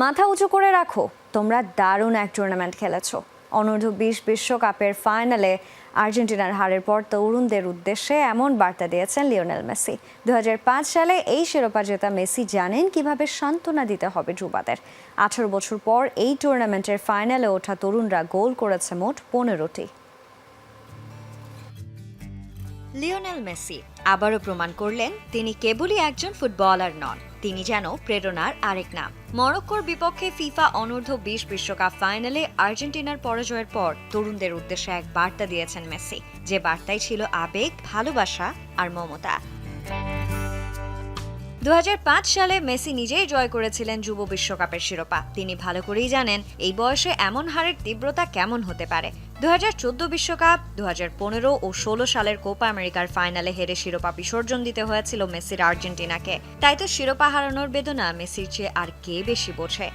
মাথা উঁচু করে রাখো। তোমরা দারুণ এক টুর্নামেন্ট খেলেছো। অনূর্ধ্ব বিশ বিশ্বকাপের ফাইনালে আর্জেন্টিনার হারের পর তরুণদের উদ্দেশ্যে এমন বার্তা দিয়েছেন লিওনেল মেসি। দুহাজার পাঁচ সালে এই শিরোপা জেতা মেসি জানেন কীভাবে সান্ত্বনা দিতে হবে যুবাদের। আঠারো বছর পর এই টুর্নামেন্টের ফাইনালে ওঠা তরুণরা গোল করেছে মোট পনেরোটি। লিওনেল মেসি আবারও প্রমাণ করলেন তিনি কেবলই একজন ফুটবলার নন। তিনি যেন প্রেরণার আরেক নাম। মরক্কোর বিপক্ষে ফিফা অনূর্ধ্ব বিশ বিশ্বকাপ ফাইনালে আর্জেন্টিনার পরাজয়ের পর তরুণদের উদ্দেশ্যে এক বার্তা দিয়েছেন মেসি। যে বার্তায় ছিল আবেগ, ভালোবাসা আর মমতা। দু হাজার পাঁচ সালে মেসি নিজেই জয় করেছিলেন যুব বিশ্বকাপের শিরোপা। তিনি ভালো করেই জানেন এই বয়সে এমন হারের তীব্রতা কেমন হতে পারে। দু বিশ্বকাপ দু হাজার পনেরো ও ষোলো সালের কোপা আমেরিকার ফাইনালে হেরে শিরোপা বিসর্জন দিতে হয়েছিল মেসির আর্জেন্টিনাকে। তাই তো শিরোপা হারানোর বেদনা মেসির চেয়ে আর কে বেশি বোঝে?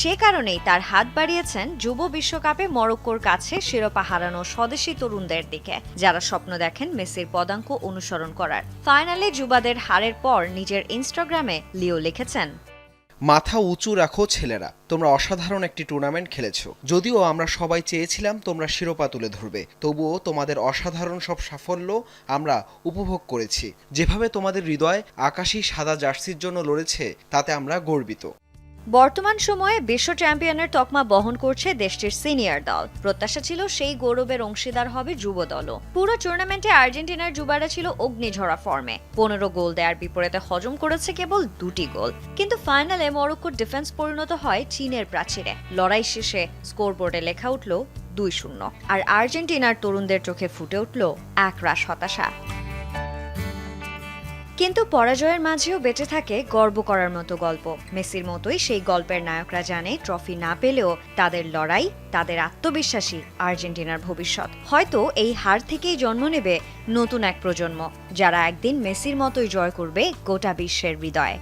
সে কারণেই তার হাত বাড়িয়েছেন যুব বিশ্বকাপে মরক্কোর কাছে শিরোপা হারানো স্বদেশী তরুণদের দিকে, যারা স্বপ্ন দেখেন মেসির পদাঙ্ক অনুসরণ করার। ফাইনালে যুবাদের হারের পর নিজের ইনস্টাগ্রামে লিও লিখেছেন, মাথা উঁচু রাখো ছেলেরা, তোমরা অসাধারণ একটি টুর্নামেন্ট খেলেছো। যদিও আমরা সবাই চেয়েছিলাম তোমরা শিরোপা তুলে ধরবে, তবুও তোমাদের অসাধারণ সব সাফল্য আমরা উপভোগ করেছি। যেভাবে তোমাদের হৃদয় আকাশী সাদা জার্সির জন্য লড়েছে, তাতে আমরা গর্বিত। বর্তমান সময়ে বিশ্ব চ্যাম্পিয়নের তকমা বহন করছে দেশটির সিনিয়র দল। প্রত্যাশা ছিল সেই গৌরবের অংশীদার হবে যুব দলও পুরো টুর্নামেন্টে আর্জেন্টিনার যুবারা ছিল অগ্নিঝরা ফর্মে। পনেরো গোল দেওয়ার বিপরীতে হজম করেছে কেবল দুটি গোল। কিন্তু ফাইনালে মরক্কোর ডিফেন্স পরিণত হয় চীনের প্রাচীরে। লড়াই শেষে স্কোরবোর্ডে লেখা উঠল দুই শূন্য। আর আর্জেন্টিনার তরুণদের চোখে ফুটে উঠল একরাশ হতাশা। কিন্তু পরাজয়ের মাঝেও বেঁচে থাকে গর্ব করার মতো গল্প। মেসির মতোই সেই গল্পের নায়করা জানে, ট্রফি না পেলেও তাদের লড়াই, তাদের আত্মবিশ্বাসী আর্জেন্টিনার ভবিষ্যৎ। হয়তো এই হার থেকেই জন্ম নেবে নতুন এক প্রজন্ম, যারা একদিন মেসির মতোই জয় করবে গোটা বিশ্বের হৃদয়।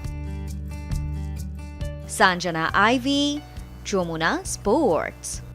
Sanjana Ivy, Jamuna sports.